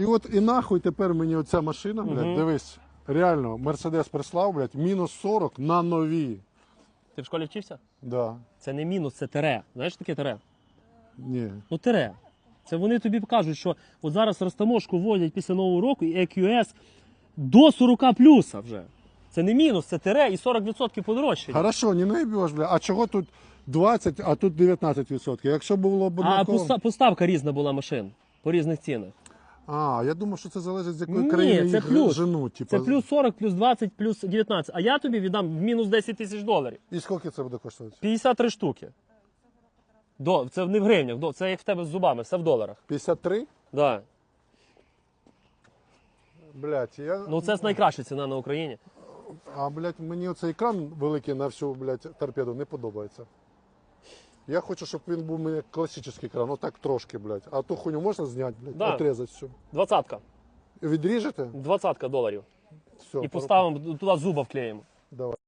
І от і нахуй тепер мені оця машина, блядь, Мгм. дивись. Реально, Мерседес прислав, блядь, мінус 40 на нові. Ти в школі вчився? Да. Це не мінус, це тере. Знаєш що таке тере? Ні. Ну тере. Це вони тобі кажуть, що от зараз розтаможку вводять після нового року і EQS до 40 плюса вже. Це не мінус, це тере і 40% подорожчання. Хорошо, не наїбеш, блядь. А чого тут 20, а тут 19%? Якщо було б А однаково... поста- поставка різна була машин по різних цінах. А, я думав, що це залежить з якої Ні, країни це їх плюс. женуть. Типу. Це плюс 40, плюс 20, плюс 19. А я тобі віддам в мінус 10 тисяч доларів. І скільки це буде коштувати? 53 штуки. До, це не в гривнях, до, це як в тебе з зубами, все в доларах. 53? Да. Блядь, я... Ну це найкраща ціна на Україні. А, блядь, мені оцей екран великий на всю, блядь, торпеду не подобається. Я хочу, щоб він був у мене класичний кран, отак трошки, блядь. А ту хуйню можна зняти, блядь, Да. отрезати все. Двадцатка. Відріжете? Двадцатка доларів. Все. І поставимо туди зуба вклеїмо. Давай.